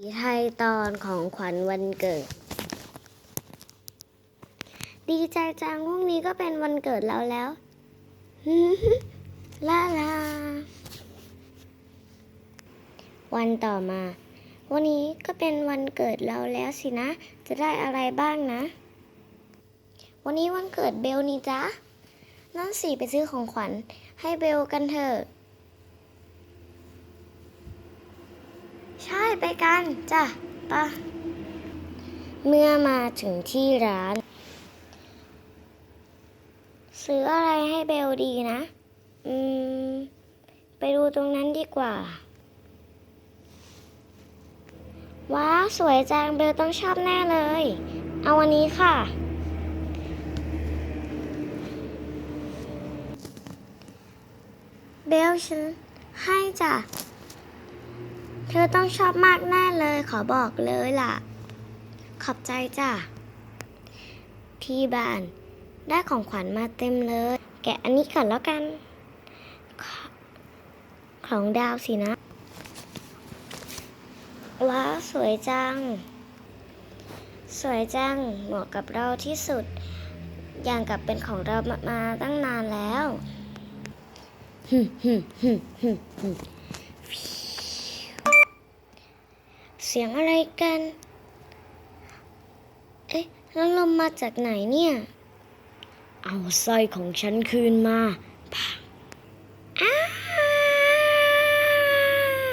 สีไทยตอนของขวัญวันเกิด ดีใจจังพรุ่งนี้ก็เป็นวันเกิดเราแล้วลาลา วันต่อมา วันนี้ก็เป็นวันเกิดเราแล้วสินะ จะได้อะไรบ้างนะ วันนี้วันเกิดเบลนี่จ๊ะนั่นสิไปซื้อของขวัญให้เบลกันเถอะ ใช่ ไปกันจ้ะปะเมื่อมาถึงที่ร้าน ซื้ออะไรให้เบลดีนะ อืม ไปดูตรงนั้นดีกว่า ว้าสวยจังเบลต้องชอบแน่เลย เอาวันนี้ค่ะเบลฉันให้จ้ะ ธอต้องชอบมากแน่เลย ขอบอกเลยล่ะ ขอบใจจ้ะ ที่บ้าน ได้ของขวัญมาเต็มเลย แกะอันนี้ก่อนแล้วกันขของดาวสินะ ว้าวสวยจัง สวยจัง เหมาะกับเราที่สุด อย่างกับเป็นของเรามามาตั้งนานแล้วฮึฮึมฮึฮึมฮึม เสียงอะไรกัน เอ๊ะ แล้วลมมาจากไหนเนี่ย เอาสร้อยของฉันคืนมาพัง